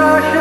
Akash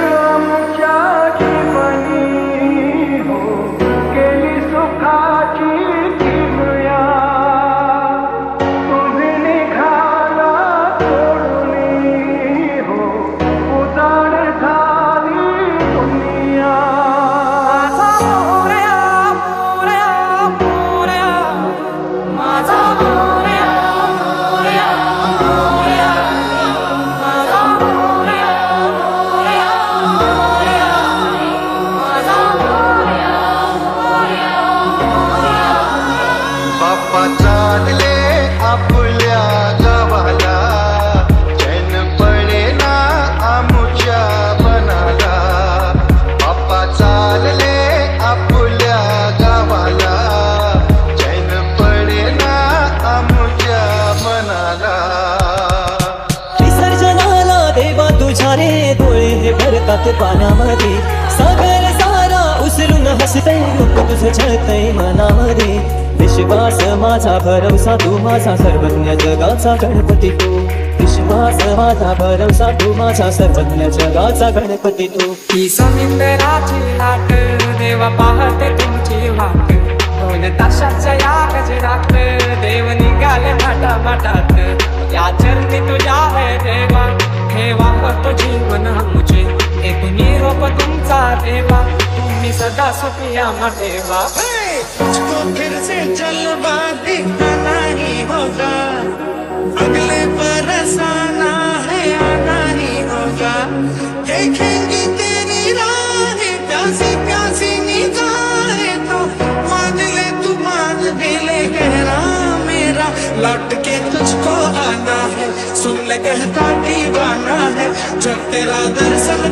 बाप्पा चालले आपल्या गावाला. चैन पडेना आमुच्या मनाला. बाप्पा चालले आपल्या गावाला. चैन पडेना आमुच्या मनाला. विसर्जनाला देवा तुझ्या रे डोळे हे भरतात पानामध्ये. सागर सारा उचलून हसते रूप तुझं छळतय मनामध्ये. विश्वास माझा भरवसा तू माझा सर्वज्ञ जगाचा गणपती तू. विश्वास माझा भरवसा तू माझा सर्वज्ञ जगाचा गणपती तू. ही समिंदराची लाट देवा पाहते तुमची वाट. दोन ताशाच्या या गजरात देव निघाले माटा माटात या चरणी तुझ्या है देवा. ठेवा होतो जीवन आमचे. सदा सुखिया देवा मुझको फिर से जलवा दिखाना ही होगा। अगले बरस आना है, आना ही होगा। देखेंगे तेरी राहें, प्यासी प्यासी निगाहें तो। मान ले तू मान भी ले गहरा मेरा। लौट के तुझको आना है, सुन ले कहता दीवाना है। जब तेरा दर्शन